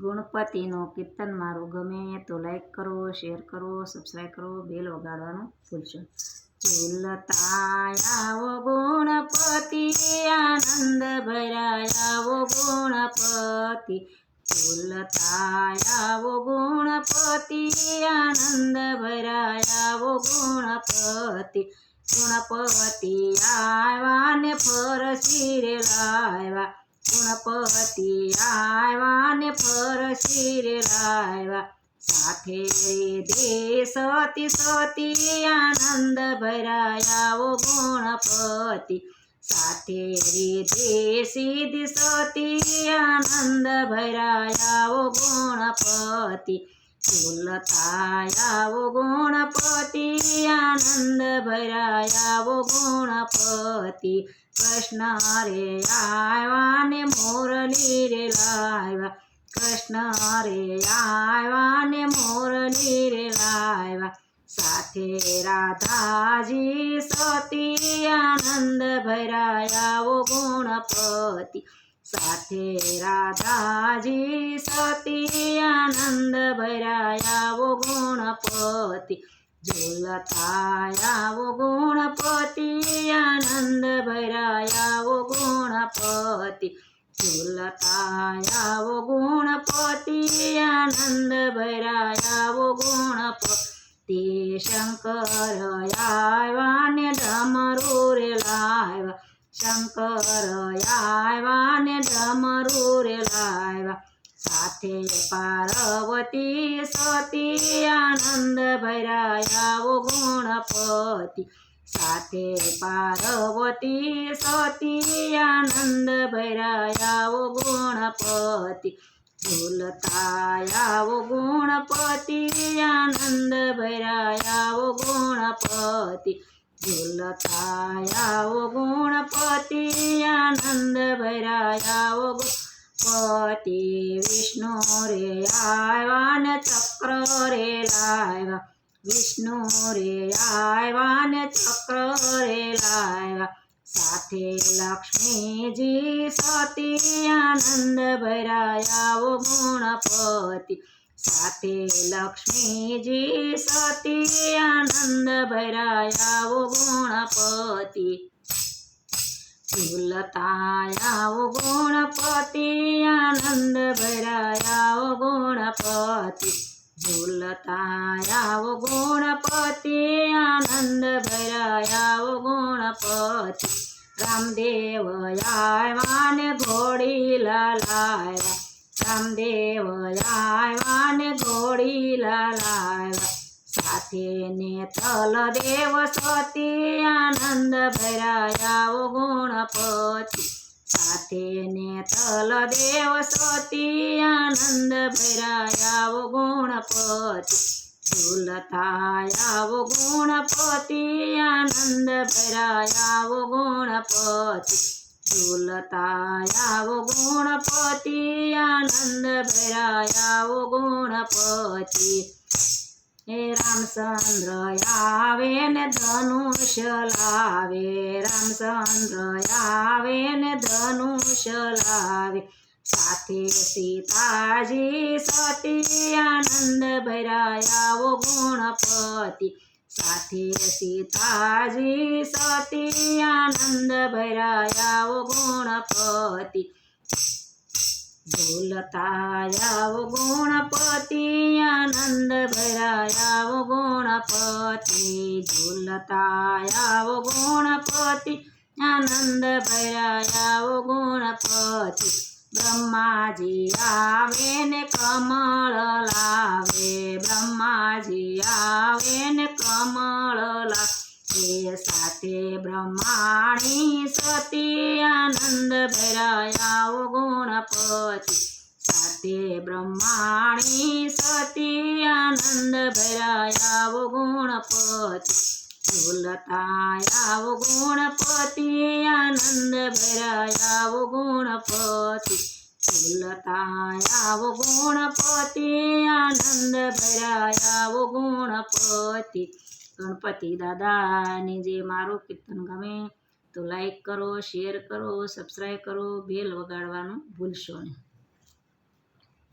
ગુણપતિનું કીર્તન મારું ગમે તો લાઈક કરો શેર કરો સબસ્ક્રાઈબ કરો બેલ વગાડવાનું ભૂલશો ઝૂલતા આવો ગુણપતિ, આનંદ ભરાયાવો ગુણપતિ. ઝૂલતા આવો ગુણપતિ, આનંદ ભરાયાવો ગુણપતિ. ગુણપતિ આવ્યા ને ફરસી રે લાવ્યા. ગુણપતિ આવ્યા ને ફરસી રે લાવ્યા. સાથે દે સતી સતી આનંદ ભરાયાવો ગુણપતિ. સાથે દે સીધી સતી આનંદ ભરાયાવો ગુણપતિ. ફૂલતાયાવો ગુણપતિ, આનંદ ભરાયાવો ગુણપતિ. કૃષ્ણ રે આવ્યા ને મોરલી રે લાવ્યા. કૃષ્ણ રે આવ્યા ને મોરલી રે લાવ્યા. સાથે રાધાજી, સતી, આનંદ ભરાયાવો ગુણપતિ. સાથે રાધાજી, સતી, આનંદ ભરાયાવો ગુણપતિ. ઝુલતાયાવો ગુણપતિ, આનંદ ભરાયાવો ગુણપતિ. ઝુલતાયાવો ગુણપતિ, આનંદ ભરાયાવો ગુણપતિ. શંકર આવ્યા ને ડમરૂ રે લાવ્યા. શંકર આવ્યા ને ડમરૂ રે લાવ્યા. સાથે પાર્વતી, સતી, આનંદ ભરાયા ગુણપતિ. સાથે પાર્વતી, સતી, આનંદ ભરાયા ગુણપતિ. ઝૂલતાયા ગુણપતિ, આનંદ ભરાયા ગુણપતિ. ઝૂલતાયાવો ગુણપતિ આનંદ ભરાયાવો પતિ વિષ્ણુ રે આવ્યા ચક્ર રે લાવ્યા વિષ્ણુ રે આવ્યા ચક્ર રે લાવ્યા સાથે લક્ષ્મીજી સતી આનંદ ભરાયાવો ગુણપતિ. સાથે લક્ષ્મીજી સતી આનંદ ભરાયાવો ગુણપતિ ઝૂલતાયાવો ગુણપતિ આનંદ ભરાયાવો ગુણપતિ ઝૂલતાયાવો ગુણપતિ આનંદ ભરાયાવો ગુણપતિ રામદેવ આવ્યા ને ઘોડી લાલાવ્યા રામદેવ આવ્યા ને ઘોડી લાલાવ્યા સાથે ને તલદેવ સતી આનંદ ભરાયા ગુણપતિ. સાથે ને તલદેવ સતી આનંદ ભરાયા ગુણપતિ. ઝૂલતાયાવો ગુણપતિ, આનંદ ભરાયા ગુણપતિ. ઝૂલતાયાવો ગુણપતિ, આનંદ ભરાયાવો ગુણપતિ. હે રામચંદ્ર આવે ને ધનુષ લાવે રામચંદ્ર આવે ને ધનુષ લાવે. સાથે સીતાજી, સતી, આનંદ ભરાયાવો ગુણપતિ. સાથે સીતાજી સતી આનંદ ભરાયાવો ગુણપતિ ઝૂલતાયાવો ગુણપતિ આનંદ ભરાયાવો ગુણપતિ ઝૂલતાયાવો ગુણપતિ આનંદ ભરાયાવો ગુણપતિ બ્રહ્માજી આવે ને કમળ લાવે બ્રહ્માજી આવે ને કમળ એ સાથે બ્રહ્માણી સતી આનંદ ભરાયાવો ગુણપતિ સાથે બ્રહ્માણી સતી આનંદ ભરાયાવો ગુણપતિ ભૂલતાયા ગુણપતિ આનંદ ભરાયાવો ગુણપતિ ઝૂલતાયાવો ગુણપતિ, આનંદ ભરાયાવો ગુણપતિ. ગણપતિ દાદાની જે મારું કીર્તન ગમે તો લાઈક કરો શેર કરો સબસ્ક્રાઈબ કરો બેલ વગાડવાનું ભૂલશો નહીં.